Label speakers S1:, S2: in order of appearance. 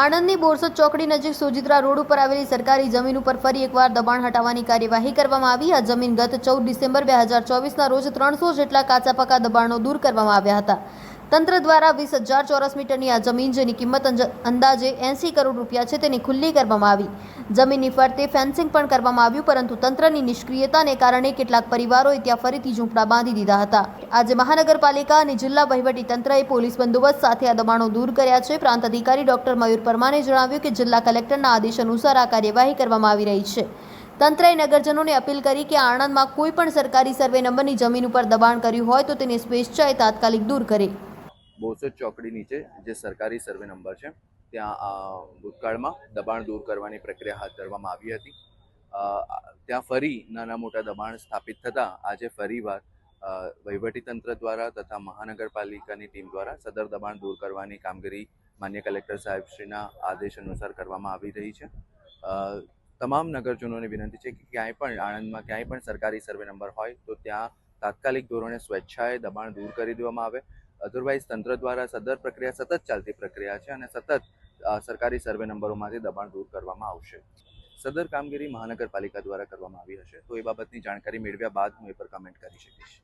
S1: આણંદની બોરસદ ચોકડી નજીક સુજિત્રા રોડ ઉપર આવેલી સરકારી જમીન ઉપર ફરી એકવાર દબાણ હટાવવાની કાર્યવાહી કરવામાં આવી. આ જમીન ગત ચૌદ ડિસેમ્બર બે હજાર ચોવીસના રોજ ત્રણસો જેટલા કાચા પાકા દબાણો દૂર કરવામાં આવ્યા હતા. તંત્ર દ્વારા વીસ હજાર ચોરસ મીટરની આ જમીન, જેની કિંમત અંદાજે એંસી કરોડ રૂપિયા છે, તેની ખુલ્લી કરવામાં આવી. જમીનની ફરતે ફેન્સિંગ પણ કરવામાં આવ્યું, પરંતુ તંત્રની નિષ્ક્રિયતાને કારણે કેટલાક પરિવારોએ ત્યાં ફરીથી ઝૂંપડા બાંધી દીધા હતા. આજે મહાનગરપાલિકા અને જિલ્લા વહીવટી તંત્રએ પોલીસ બંદોબસ્ત સાથે આ દબાણો દૂર કર્યા છે. પ્રાંત અધિકારી ડોક્ટર મયુર પરમારે જણાવ્યું કે જિલ્લા કલેક્ટરના આદેશ અનુસાર આ કાર્યવાહી કરવામાં આવી રહી છે. તંત્રએ નગરજનોને અપીલ કરી કે આણંદમાં કોઈ પણ સરકારી સર્વે નંબરની જમીન ઉપર દબાણ કર્યું હોય તો તેને સ્વેચ્છાએ તાત્કાલિક દૂર કરે.
S2: બોસદ ચોકડી નીચે જે સરકારી સર્વે નંબર છે, ત્યાં ભૂતકાળમાં દબાણ દૂર કરવાની પ્રક્રિયા હાથ ધરવામાં આવી હતી. ત્યાં ફરી નાના મોટા દબાણ સ્થાપિત થતાં આજે ફરીવાર વહીવટીતંત્ર દ્વારા તથા મહાનગરપાલિકાની ટીમ દ્વારા સદર દબાણ દૂર કરવાની કામગીરી માન્ય કલેક્ટર સાહેબશ્રીના આદેશ અનુસાર કરવામાં આવી રહી છે. તમામ નગરજનોને વિનંતી છે કે ક્યાંય પણ આણંદમાં ક્યાંય પણ સરકારી સર્વે નંબર હોય તો ત્યાં તાત્કાલિક ધોરણે સ્વેચ્છાએ દબાણ દૂર કરી દેવામાં આવે. અધરવાઇઝ તંત્ર દ્વારા સદર પ્રક્રિયા સતત ચાલતી પ્રક્રિયા છે અને સતત સરકારી સર્વે નંબરોમાંથી દબાણ દૂર કરવામાં આવશે. સદર કામગીરી મહાનગરપાલિકા દ્વારા કરવામાં આવી હશે. તો એ બાબતની જાણકારી મેળવ્યા બાદ હું એ પર કમેન્ટ કરી શકીશ.